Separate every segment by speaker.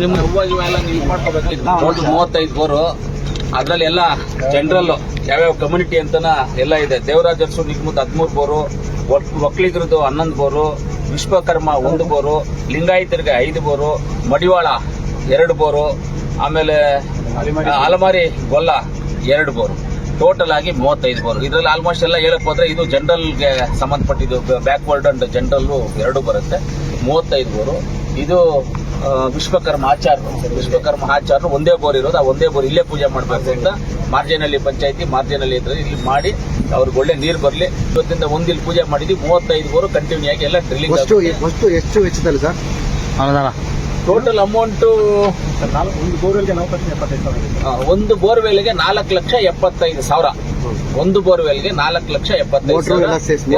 Speaker 1: ನಿಮ್ಮ ನೀವು ಮಾಡ್ಕೋಬೇಕಿತ್ತು ಮೂವತ್ತೈದು ಬೋರು. ಅದ್ರಲ್ಲಿ ಎಲ್ಲ ಜನರಲ್ ಯಾವ್ಯಾವ ಕಮ್ಯುನಿಟಿ ಅಂತನ ಎಲ್ಲ ಇದೆ. ದೇವರಾಜ್ ಅರಸು ನಿಗಮದ ಹದಿಮೂರು ಬೋರು ಒಕ್ಕಲಿಗರದು ಹನ್ನೊಂದು ಬೋರು ವಿಶ್ವಕರ್ಮ ಒಂದು ಬೋರು ಲಿಂಗಾಯತರಿಗೆ ಐದು ಬೋರು ಮಡಿವಾಳ ಎರಡು ಬೋರು ಆಮೇಲೆ ಅಲಮಾರಿ ಗೊಲ್ಲ ಎರಡು ಬೋರು. ಟೋಟಲ್ ಆಗಿ ಮೂವತ್ತೈದು ಬೋರು. ಇದರಲ್ಲಿ ಆಲ್ಮೋಸ್ಟ್ ಎಲ್ಲ ಹೇಳಕ್ ಹೋದ್ರೆ ಇದು ಜನರಲ್ಗೆ ಸಂಬಂಧಪಟ್ಟಿದ್ದು ಬ್ಯಾಕ್ವರ್ಡ್ ಅಂಡ್ ಜನರಲ್ ಎರಡು ಬರುತ್ತೆ. ಮೂವತ್ತೈದು ಬೋರು. ಇದು ವಿಶ್ವಕರ್ಮ ಆಚಾರ ವಿಶ್ವಕರ್ಮ ಆಚಾರ ಒಂದೇ ಬೋರ್ ಇರೋದು ಆ ಒಂದೇ ಬೋರ್ ಇಲ್ಲೇ ಪೂಜೆ ಮಾಡಬೇಕು ಅಂತ ಮಾರ್ಜಿನಲ್ಲಿ ಪಂಚಾಯತಿ ಮಾರ್ಜಿನಲ್ಲಿ ಇದ್ರೆ ಇಲ್ಲಿ ಮಾಡಿ ಅವ್ರಿಗೆ ಒಳ್ಳೆ ನೀರು ಬರಲಿ. ಇವತ್ತಿಂದ ಒಂದಿಲ್ಲಿ ಪೂಜೆ ಮಾಡಿದ್ವಿ ಮೂವತ್ತೈದು ಬೋರು ಕಂಟಿನ್ಯೂ ಆಗಿ ಎಲ್ಲ ಡ್ರಿಲ್ಲಿಂಗ್
Speaker 2: ಎಷ್ಟು ವೆಚ್ಚದಲ್ಲಿ ಸರ್?
Speaker 3: ಅನುದಾನ
Speaker 1: ಟೋಟಲ್ ಅಮೌಂಟು
Speaker 2: ಒಂದು ಬೋರ್ವೆಲ್ಗೆ ಎಪ್ಪತ್ತೈದು ಸಾವಿರ
Speaker 1: ಒಂದು ಬೋರ್ವೆಲ್ಗೆ ನಾಲ್ಕು ಲಕ್ಷ ಎಪ್ಪತ್ತೈದು ಸಾವಿರ. ಒಂದು ಬೋರ್ವೆಲ್ಗೆ ನಾಲ್ಕು ಲಕ್ಷ ಎಪ್ಪತ್ತೈದು ಸಾವಿರ.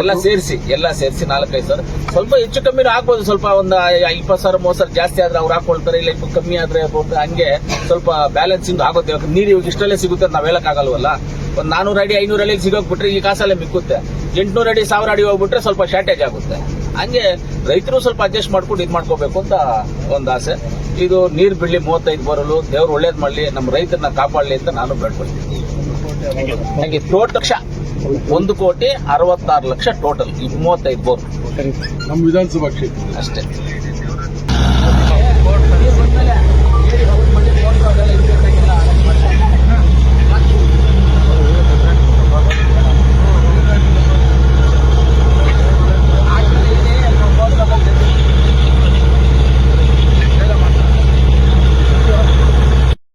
Speaker 2: ಎಲ್ಲ ಸೇರ್ಸಿ,
Speaker 1: ಎಲ್ಲ? ಸೇರಿಸಿ ನಾಲ್ಕೈದು ಸಾವಿರ. ಸ್ವಲ್ಪ ಹೆಚ್ಚು ಕಮ್ಮಿ ಹಾಕ್ಬೋದು ಸ್ವಲ್ಪ ಒಂದು ಇಪ್ಪತ್ತು ಸಾವಿರ ಮೂವತ್ತು ಸಾವಿರ ಜಾಸ್ತಿ ಆದ್ರೆ ಅವ್ರು ಹಾಕೊಳ್ತಾರೆ ಇಲ್ಲ ಇಪ್ಪ ಕಮ್ಮಿ ಆದ್ರೆ ಹಂಗೆ ಸ್ವಲ್ಪ ಬ್ಯಾಲೆನ್ಸಿಂಗ್ ಆಗುತ್ತೆ. ಇವಾಗ ನೀರು ಇವಾಗ ಇಷ್ಟಲ್ಲೇ ಸಿಗುತ್ತೆ ಅಂತ ನಾವು ಹೇಳಕ್ಕಾಗಲ್ವಲ್ಲ? ಒಂದು ನಾನೂರು ಅಡಿ ಐನೂರು ಅಡಿ ಸಿಗೋಗ್ಬಿಟ್ರೆ ಈ ಕಾಸಲ್ಲೇ ಮಿಕ್ಕುತ್ತೆ. ಎಂಟುನೂರು ಅಡಿ ಸಾವಿರ ಅಡಿ ಹೋಗ್ಬಿಟ್ರೆ ಸ್ವಲ್ಪ ಶಾರ್ಟೇಜ್ ಆಗುತ್ತೆ. ಹಂಗೆ ರೈತರು ಸ್ವಲ್ಪ ಅಡ್ಜಸ್ಟ್ ಮಾಡ್ಕೊಂಡು ಇದು ಮಾಡ್ಕೋಬೇಕು ಅಂತ ಒಂದು ಆಸೆ. ಇದು ನೀರು ಬಿಡಲಿ ಮೂವತ್ತೈದು ಬರಲು ದೇವ್ರು ಒಳ್ಳೇದು ಮಾಡ್ಲಿ ನಮ್ಮ ರೈತರನ್ನ ಕಾಪಾಡಲಿ ಅಂತ ನಾನು ಬೇಡ್ಕೊಳ್ತೀನಿ. ಹಾಗೆ ಟೋಟಲ್ ಲಕ್ಷ. ಒಂದು ಕೋಟಿ ಅರವತ್ತಾರು ಲಕ್ಷ ಟೋಟಲ್ ಇದು ಮೂವತ್ತೈದು ಬೋರ್.
Speaker 2: ನಮ್ಮ ವಿಧಾನಸಭಾ ಕ್ಷೇತ್ರ.
Speaker 1: ಅಷ್ಟೇ.